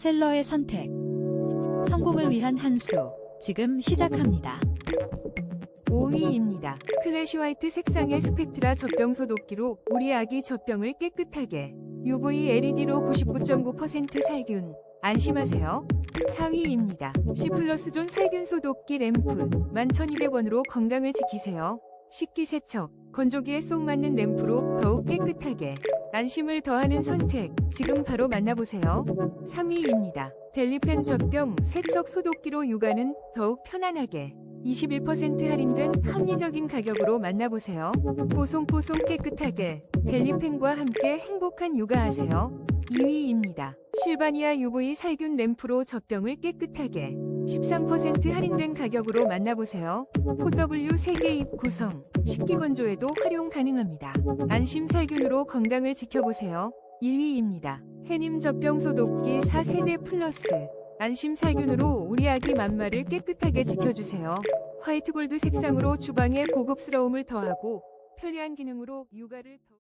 셀러의 선택. 성공을 위한 한 수. 지금 시작합니다. 5위입니다. 클래시 화이트 색상의 스펙트라 젖병 소독기로 우리 아기 젖병을 깨끗하게 UV LED로 99.9% 살균 안심하세요. 4위입니다. C 플러스 존 살균 소독기 램프 11,200원으로 건강을 지키세요. 식기 세척 건조기에 쏙 맞는 램프로 더욱 깨끗하게 안심을 더하는 선택 지금 바로 만나보세요. 3위입니다. 델리펜 젖병 세척 소독기로 육아는 더욱 편안하게 21% 할인된 합리적인 가격으로 만나보세요. 보송보송 깨끗하게 델리펜과 함께 행복한 육아하세요. 2위입니다. 실바니아 UV 살균 램프로 젖병을 깨끗하게 13% 할인된 가격으로 만나보세요. 4W 세개 입 구성, 식기 건조에도 활용 가능합니다. 안심 살균으로 건강을 지켜보세요. 1위입니다. 해님 젖병 소독기 4세대 플러스 안심 살균으로 우리 아기 맘마를 깨끗하게 지켜주세요. 화이트 골드 색상으로 주방에 고급스러움을 더하고 편리한 기능으로 육아를 더...